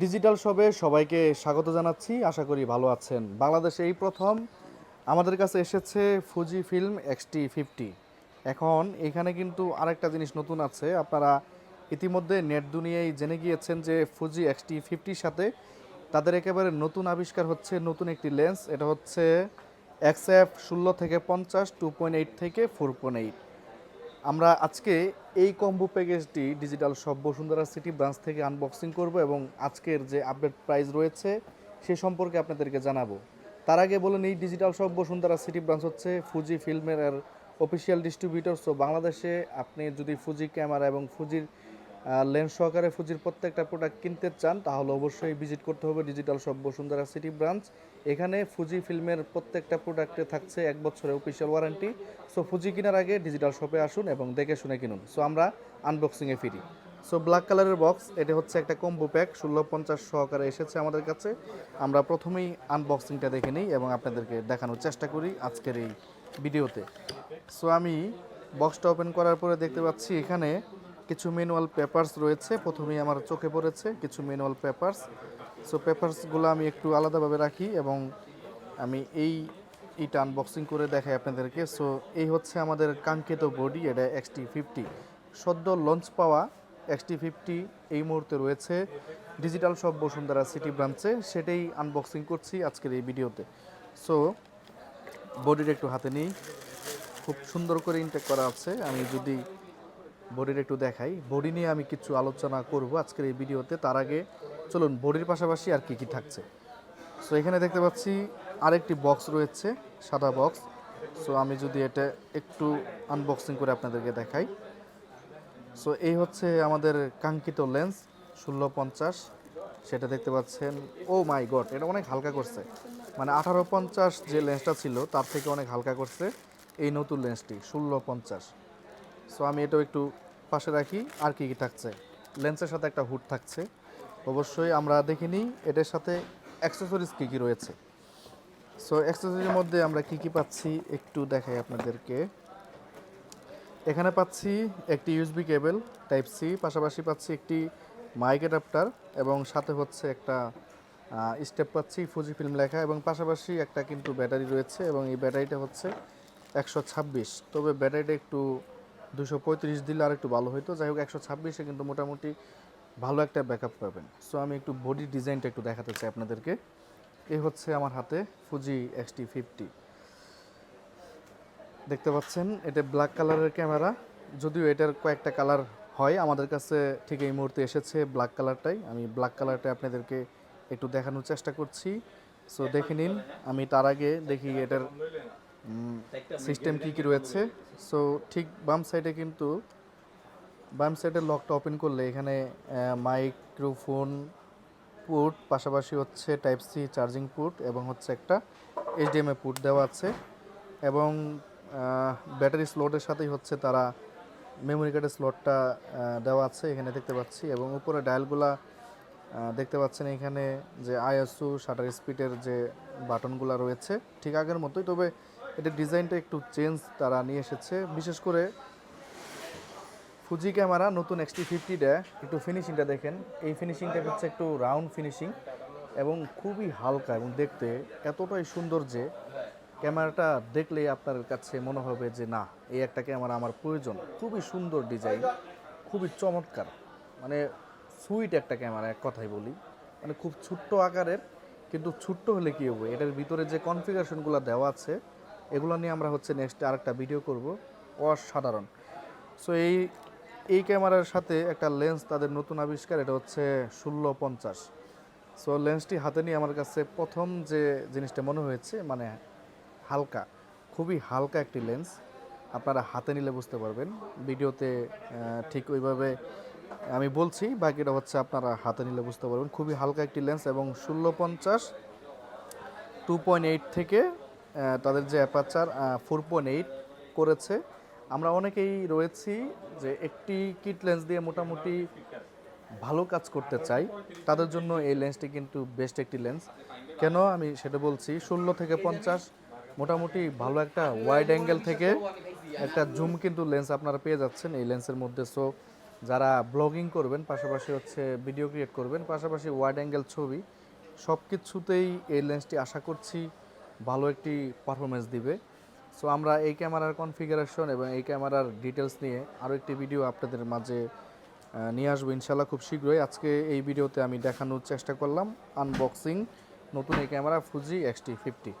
Digital শপে সবাইকে স্বাগত জানাচ্ছি। আশা করি ভালো আছেন। বাংলাদেশে এই প্রথম আমাদের কাছে এসেছে ফুজি ফিল্ম এক্সটি ফিফটি এখন এখানে কিন্তু আরেকটা জিনিস নতুন আছে। আপনারা ইতিমধ্যে নেট দুনিয়ায় জেনে গিয়েছেন যে ফুজি এক্সটি ফিফটির সাথে তাদের একেবারে নতুন আবিষ্কার হচ্ছে, নতুন একটি লেন্স এটা হচ্ছে এক্সএফ ষোলো থেকে পঞ্চাশ টু পয়েন্ট এইট থেকে ফোর পয়েন্ট এইট আমরা আজকে এই combo প্যাকেজটি digital shop Bashundhara city branch থেকে আনবক্সিং করব এবং আজকের যে আপডেট প্রাইস রয়েছে, সে সম্পর্কে আপনাদেরকে জানাব। তার আগে বলুন এই digital shop Bashundhara city branch হচ্ছে ফুজি ফিল্মের অফিসিয়াল ডিস্ট্রিবিউটর সো বাংলাদেশে আপনি যদি ফুজি ক্যামেরা এবং ফুজির লেন্স সহকারে ফুজির প্রত্যেকটা প্রোডাক্ট কিনতে চান, তাহলে অবশ্যই ভিজিট করতে হবে digital shop Bashundhara city branch এখানে ফুজি ফিল্মের প্রত্যেকটা প্রোডাক্টে থাকছে এক বছরের অফিসিয়াল ওয়ারেন্টি সো ফুজি কেনার আগে ডিজিটাল শপে আসুন এবং দেখে শুনে কিনুন। সো আমরা আনবক্সিংয়ে ফিরি। সো ব্ল্যাক কালারের বক্স এটা হচ্ছে একটা কম্বো প্যাক ষোলো পঞ্চাশ সহকারে এসেছে আমাদের কাছে। আমরা প্রথমেই আনবক্সিংটা দেখে নিই এবং আপনাদেরকে দেখানোর চেষ্টা করি আজকের এই ভিডিওতে। সো আমি বক্সটা ওপেন করার পরে দেখতে পাচ্ছি এখানে কিছু ম্যানুয়াল পেপারস রয়েছে, প্রথমেই আমার চোখে পড়েছে কিছু ম্যানুয়াল পেপারস সো পেপারসগুলো আমি একটু আলাদাভাবে রাখি এবং আমি এই ইটা আনবক্সিং করে দেখাই আপনাদেরকে। সো এই হচ্ছে আমাদের কাঙ্ক্ষিত বডি এটা এক্সটি ফিফটি সদ্য লঞ্চ পাওয়া এক্সটি ফিফটি এই মুহূর্তে রয়েছে। ডিজিটাল শপ বসুন্ধরা সিটি ব্রাঞ্চে সেটাই আনবক্সিং করছি আজকের এই ভিডিওতে। সো বডিটা একটু হাতে নিই। খুব সুন্দর করে ইনটেক করা আছে। আমি যদি বডির একটু দেখাই। বডি নিয়ে আমি কিছু আলোচনা করব আজকের এই ভিডিওতে। তার আগে চলুন, বডির পাশাপাশি আর কি কি থাকছে? সো এখানে দেখতে পাচ্ছি আরেকটি বক্স রয়েছে, সাদা বক্স সো আমি যদি এটা একটু আনবক্সিং করে আপনাদেরকে দেখাই। সো এই হচ্ছে আমাদের কাঙ্ক্ষিত লেন্স ষোলো পঞ্চাশ। সেটা দেখতে পাচ্ছেন, ও মাই গড, এটা অনেক হালকা করছে। মানে আঠারো পঞ্চাশ যে লেন্সটা ছিল, তার থেকে অনেক হালকা করছে এই নতুন লেন্সটি ষোলো পঞ্চাশ। সো আমি এটাও একটু পাশে রাখি, আর কি কি থাকছে? লেন্সের সাথে একটা হুড থাকছে। অবশ্যই আমরা দেখিনি এটার সাথে অ্যাক্সেসরিজ কী কী রয়েছে। সো অ্যাক্সেসরির মধ্যে আমরা কি কি পাচ্ছি, একটু দেখাই আপনাদেরকে। এখানে পাচ্ছি একটি ইউএসবি কেবল টাইপ সি পাশাপাশি পাচ্ছি একটি মাইক অ্যাডাপ্টার এবং সাথে হচ্ছে একটা স্টেপ পাচ্ছি ফুজি ফিল্ম লেখা, এবং পাশাপাশি একটা কিন্তু ব্যাটারি রয়েছে, এবং এই ব্যাটারিটা হচ্ছে একশো ছাব্বিশ। তবে ব্যাটারিটা একটু দুশো পঁয়ত্রিশ দিলে আর একটু ভালো হইতো। যাই হোক, একশো ছাব্বিশে কিন্তু মোটামুটি ভালো একটা ব্যাকআপ পাবেন। সো আমি একটু বডি ডিজাইনটা একটু দেখাতে চাই আপনাদেরকে। এই হচ্ছে আমার হাতে ফুজি এক্সটি ফিফটি দেখতে পাচ্ছেন, এটা ব্ল্যাক কালারের ক্যামেরা যদিও এটার কয়েকটা কালার হয়, আমাদের কাছে ঠিক এই মুহূর্তে এসেছে ব্ল্যাক কালারটাই আমি ব্ল্যাক কালারটা আপনাদেরকে একটু দেখানোর চেষ্টা করছি। সো দেখে নিন, আমি তার আগে দেখি এটার সিস্টেম কী কী রয়েছে? সো ঠিক বাম সাইডে কিন্তু, বাম সাইডে লকটা ওপেন করলে এখানে মাইক্রোফোন পুট পাশাপাশি হচ্ছে টাইপ সি চার্জিং পুট এবং হচ্ছে একটা এইচডিএমআই পুট দেওয়া আছে। এবং ব্যাটারি স্লটের সাথেই হচ্ছে তারা মেমোরি কার্ডের স্লটটা দেওয়া আছে এখানে দেখতে পাচ্ছি। এবং উপরে ডায়ালগুলা দেখতে পাচ্ছেন এখানে যে আইএসও শাটার স্পিডের যে বাটনগুলো রয়েছে, ঠিক আগের মতোই। তবে এটার ডিজাইনটা একটু চেঞ্জ তারা নিয়ে এসেছে। বিশেষ করে ফুজি ক্যামেরা নতুন এক্সটি ফিফটিটা একটু ফিনিশিংটা দেখেন। এই ফিনিশিংটা হচ্ছে একটু রাউন্ড ফিনিশিং এবং খুবই হালকা এবং দেখতে এতটাই সুন্দর যে ক্যামেরাটা দেখলেই আপনার কাছে মনে হবে যে, না, এই একটা ক্যামেরা আমার প্রয়োজন। খুবই সুন্দর ডিজাইন, খুবই চমৎকার। মানে সুইট একটা ক্যামেরা, এক কথাই বলি। মানে খুব ছোট্ট আকারের, কিন্তু ছোট্ট হলে কী হবে? এটার ভিতরে যে কনফিগারেশনগুলো দেওয়া আছে এগুলো নিয়ে আমরা হচ্ছে নেক্সট আরেকটা ভিডিও করব। অসাধারণ। সো এই এই ক্যামেরার সাথে একটা লেন্স তাদের নতুন আবিষ্কার, এটা হচ্ছে ষোলো পঞ্চাশ। সো লেন্সটি হাতে নিয়ে আমার কাছে প্রথম যে জিনিসটা মনে হয়েছে মানে হালকা, খুবই হালকা একটি লেন্স আপনারা হাতে নিলে বুঝতে পারবেন। ভিডিওতে ঠিক ওইভাবে আমি বলছি, বাকিটা হচ্ছে আপনারা হাতে নিলে বুঝতে পারবেন। খুবই হালকা একটি লেন্স এবং ষোলো পঞ্চাশ টু পয়েন্ট এইট থেকে তাদের যে অ্যাপাচার ফোর পয়েন্ট এইট করেছে। আমরা অনেকেই রয়েছি যে একটি কিট লেন্স দিয়ে মোটামুটি ভালো কাজ করতে চাই। তাদের জন্য এই লেন্সটি কিন্তু বেস্ট একটি লেন্স। কেন? আমি সেটা বলছি, ষোলো থেকে পঞ্চাশ, মোটামুটি ভালো একটা ওয়াইড অ্যাঙ্গেল থেকে একটা জুম কিন্তু লেন্স আপনারা পেয়ে যাচ্ছেন এই লেন্সের মধ্যে। সো, যারা ব্লগিং করবেন, পাশাপাশি হচ্ছে ভিডিও ক্রিয়েট করবেন, পাশাপাশি ওয়াইড অ্যাঙ্গেল ছবি সব কিছুতেই এই লেন্সটি আশা করছি ভালো একটি পারফরমেন্স দিবে। সো আমরা এই ক্যামেরার কনফিগারেশন এবং এই ক্যামেরার ডিটেলস নিয়ে আরও একটি ভিডিও আপনাদের মাঝে নিয়ে আসব ইনশাল্লাহ খুব শীঘ্রই। আজকে এই ভিডিওতে আমি দেখানোর চেষ্টা করলাম আনবক্সিং নতুন এই ক্যামেরা ফুজি এক্সটি ফিফটি